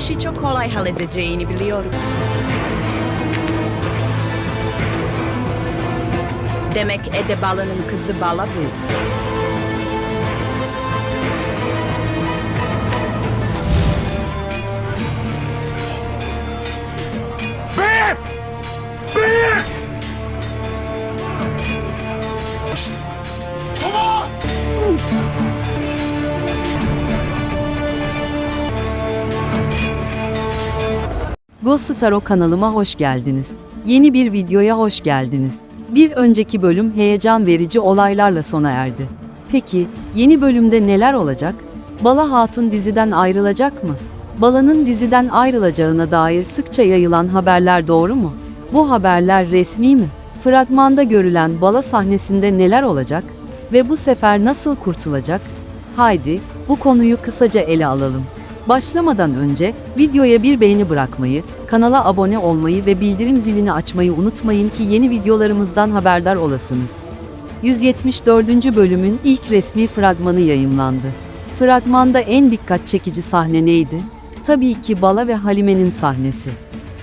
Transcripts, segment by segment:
işi çok kolay halledeceğini biliyorum. Demek Ede Bala'nın kızı Bala bu. Beyim! Ghost Taro kanalıma hoş geldiniz. Yeni bir videoya hoş geldiniz. Bir önceki bölüm heyecan verici olaylarla sona erdi. Peki, yeni bölümde neler olacak? Bala Hatun diziden ayrılacak mı? Bala'nın diziden ayrılacağına dair sıkça yayılan haberler doğru mu? Bu haberler resmi mi? Fragmanda görülen Bala sahnesinde neler olacak? Ve bu sefer nasıl kurtulacak? Haydi, bu konuyu kısaca ele alalım. Başlamadan önce videoya bir beğeni bırakmayı, kanala abone olmayı ve bildirim zilini açmayı unutmayın ki yeni videolarımızdan haberdar olasınız. 174. bölümün ilk resmi fragmanı yayımlandı. Fragmanda en dikkat çekici sahne neydi? Tabii ki Bala ve Halime'nin sahnesi.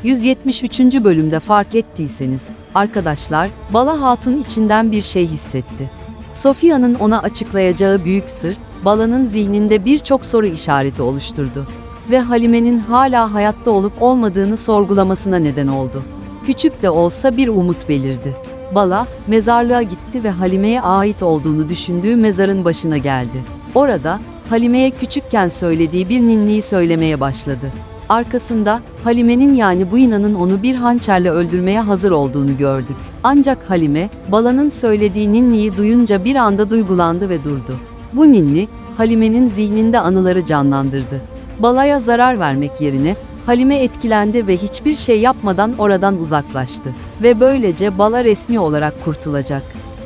173. bölümde fark ettiyseniz, arkadaşlar, Bala Hatun içinden bir şey hissetti. Sofia'nın ona açıklayacağı büyük sır, Bala'nın zihninde birçok soru işareti oluşturdu ve Halime'nin hala hayatta olup olmadığını sorgulamasına neden oldu. Küçük de olsa bir umut belirdi. Bala, mezarlığa gitti ve Halime'ye ait olduğunu düşündüğü mezarın başına geldi. Orada, Halime'ye küçükken söylediği bir ninniyi söylemeye başladı. Arkasında Halime'nin yani bu inanın onu bir hançerle öldürmeye hazır olduğunu gördük. Ancak Halime, Bala'nın söylediği ninniyi duyunca bir anda duygulandı ve durdu. Bu ninni, Halime'nin zihninde anıları canlandırdı. Bala'ya zarar vermek yerine Halime etkilendi ve hiçbir şey yapmadan oradan uzaklaştı. Ve böylece Bala resmi olarak kurtulacak.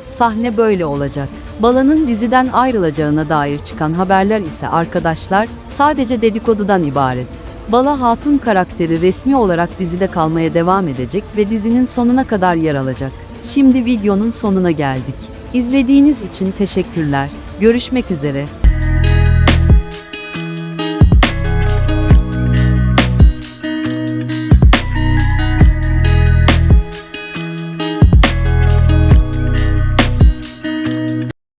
Sahne böyle olacak. Bala'nın diziden ayrılacağına dair çıkan haberler ise arkadaşlar sadece dedikodudan ibaret. Bala Hatun karakteri resmi olarak dizide kalmaya devam edecek ve dizinin sonuna kadar yer alacak. Şimdi videonun sonuna geldik. İzlediğiniz için teşekkürler. Görüşmek üzere.